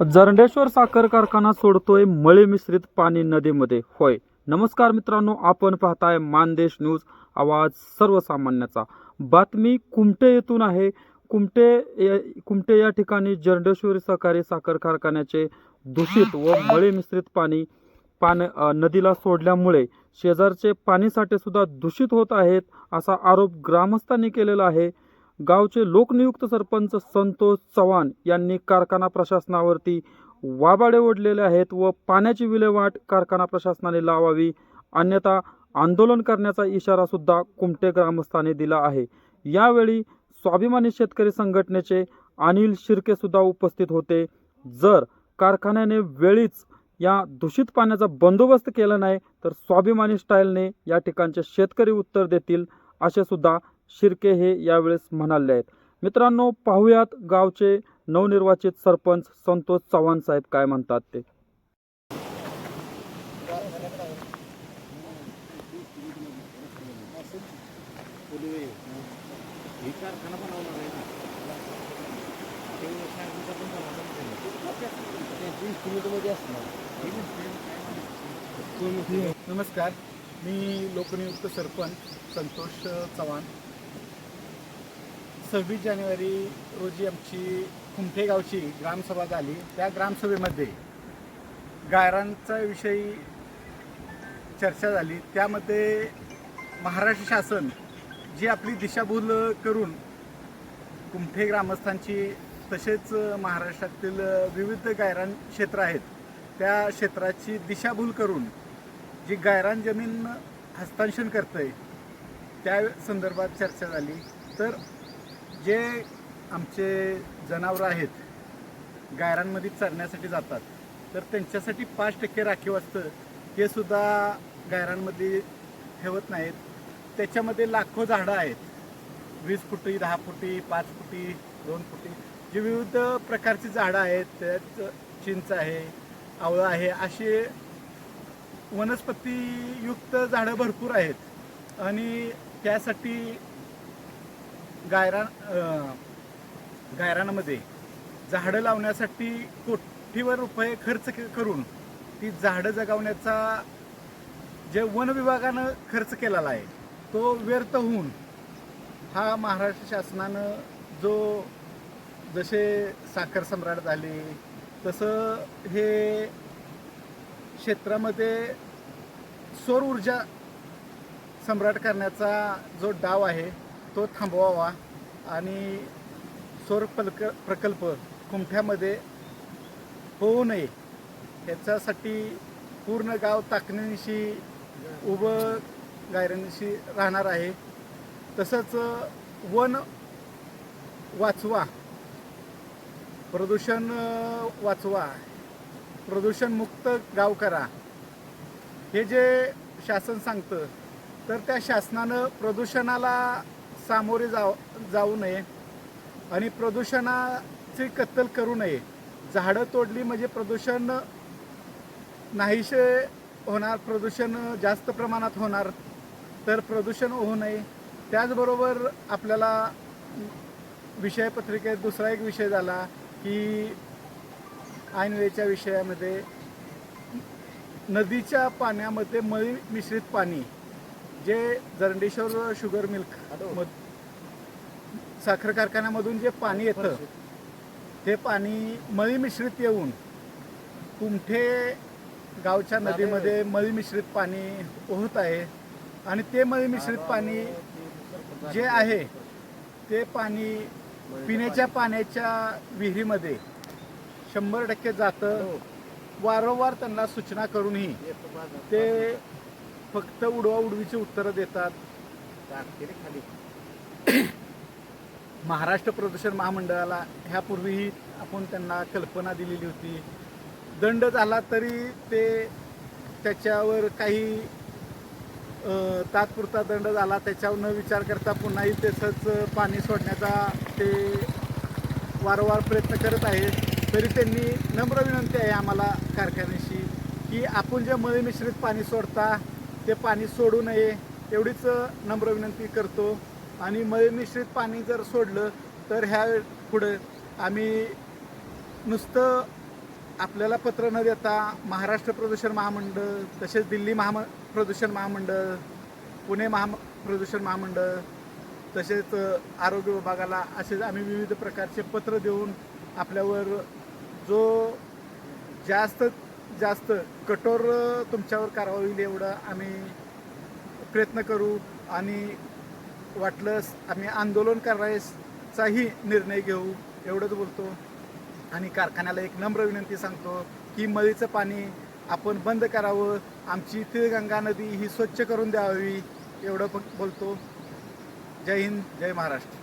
जरंडेश्वर साखर कारखाना सोडतोय मळी मिश्रित पाणी नदीमध्ये. होय. नमस्कार मित्रांनो आपण पाहताय मानदेश न्यूज आवाज सर्वसामान्याचा. बातमी कुमटे येथून आहे. कुमटे कुमटे या ठिकाणी जरंडेश्वरी सहकारी साखर कारखान्याचे दूषित व मळी मिश्रित पाणी पान नदीला सोडल्यामुळे शेजारचे पाणीसाठे सुद्धा दूषित होत आहेत असा आरोप ग्रामस्थांनी केलेला आहे. गावचे लोकनियुक्त सरपंच संतोष चव्हाण यांनी कारखाना प्रशासनावरती वाबाडे ओढलेले आहेत व पाण्याची विल्हेवाट कारखाना प्रशासनाने लावावी. अन्यथा आंदोलन करण्याचा इशारा सुद्धा कुमटे ग्रामस्थाने दिला आहे. यावेळी स्वाभिमानी शेतकरी संघटनेचे अनिल शिर्के सुद्धा उपस्थित होते. जर कारखान्याने वेळीच या दूषित पाण्याचा बंदोबस्त केला नाही तर स्वाभिमानी स्टाईलने या ठिकाणचे शेतकरी उत्तर देतील असे सुद्धा शिर्के हे यावेळेस म्हणाले आहेत. मित्रांनो पाहुयात गावचे नवनिर्वाचित सरपंच संतोष चव्हाण साहेब काय म्हणतात ते? नमस्कार मी लोकनियुक्त सरपंच संतोष चव्हाण. सव्वीस जानेवारी रोजी आमची कुंठेगावची ग्रामसभा झाली. त्या ग्रामसभेमध्ये गायरांचा विषयी चर्चा झाली. त्यामध्ये महाराष्ट्र शासन जी आपली दिशाभूल करून कुंठे ग्रामस्थांची तसेच महाराष्ट्रातील विविध गायरान क्षेत्र आहेत त्या क्षेत्राची दिशाभूल करून जी गायरान जमीन हस्तांतरण आहे त्या संदर्भात चर्चा झाली. तर जे आमचे जनावरं आहेत गायरांमध्ये चरण्यासाठी जातात तर त्यांच्यासाठी पाच टक्के राखीव असतं. ते सुद्धा गायरांमध्ये ठेवत नाहीत. त्याच्यामध्ये लाखो झाडं आहेत. वीस फुटी दहा फुटी पाच फुटी दोन फुटी जी विविध प्रकारची झाडं आहेत. त्यात चिंच आहे आवळं आहे असे वनस्पतीयुक्त झाडं भरपूर आहेत. आणि त्यासाठी गायरा गायरानामध्ये झाडं लावण्यासाठी कोटीवर रुपये खर्च करून ती झाडं जगवण्याचा जे वन विभागानं खर्च केलेला आहे तो व्यर्थ होऊन हा महाराष्ट्र शासनानं जो जसे साखर सम्राट झाले तसं हे क्षेत्रामध्ये सौर ऊर्जा सम्राट करण्याचा जो डाव आहे तो थांबवावा आणि सौर पलक प्रकल्प कुमठ्यामध्ये होऊ नये. याच्यासाठी पूर्ण गाव ताकणीशी उभं गायरांशी राहणार आहे. तसंच वन वाचवा. प्रदूषण वाचवा. प्रदूषणमुक्त गाव करा. हे जे शासन सांगतं तर त्या शासनानं प्रदूषणाला सामोरे जाऊ जाऊ नये आणि प्रदूषणाची कत्तल करू नये. झाडं तोडली म्हणजे प्रदूषण नाहीसे होणार प्रदूषण जास्त प्रमाणात होणार तर प्रदूषण होऊ नये. त्याचबरोबर आपल्याला विषयपत्रिकेत दुसरा एक विषय झाला की ऐनवेळच्या विषयामध्ये नदीच्या पाण्यामध्ये मळी मिश्रित पाणी. जे जरंडेश्वर शुगर मिल्क मध साखर कारखान्यामधून जे पाणी येतं ते पाणी मळी मिश्रित येऊन कुमठे गावच्या नदीमध्ये मळी मिश्रित पाणी होत आहे. आणि ते मळी मिश्रित पाणी जे आहे ते पाणी पिण्याच्या पाण्याच्या विहिरीमध्ये शंभर टक्के जातं. वारंवार त्यांना सूचना करूनही ते फक्त उडवा उडवीची उत्तरं देतात. महाराष्ट्र प्रदूषण महामंडळाला ह्यापूर्वीही आपण त्यांना कल्पना दिलेली होती. दंड झाला तरी ते त्याच्यावर काही तात्पुरता दंड झाला त्याच्यावर न विचार करता पुन्हाही तसंच पाणी सोडण्याचा ते वारंवार प्रयत्न करत आहेत. तरी त्यांनी नम्र विनंती आहे आम्हाला कारखान्याशी की आपण जे मळी मिश्रित पाणी सोडता ते पाणी सोडू नये एवढीच नम्र विनंती करतो. आणि मळी मिश्रित पाणी जर सोडलं तर ह्या पुढं आम्ही नुसतं आपल्याला पत्र न देता महाराष्ट्र प्रदूषण महामंडळ तसेच दिल्ली महाम प्रदूषण महामंडळ पुणे महा प्रदूषण महामंडळ तसेच आरोग्य विभागाला असे आम्ही विविध प्रकारचे पत्र देऊन आपल्यावर जो जास्त जास्त कठोर तुमच्यावर कारवाई होईल एवढं आम्ही प्रयत्न करू आणि वाटलंच आम्ही आंदोलन करायचाही निर्णय घेऊ एवढंच बोलतो. आणि कारखान्याला एक नम्र विनंती सांगतो की मळीचं पाणी आपण बंद करावं आमची तिळगंगा नदी ही स्वच्छ करून द्यावी एवढं पण बोलतो. जय हिंद जय महाराष्ट्र.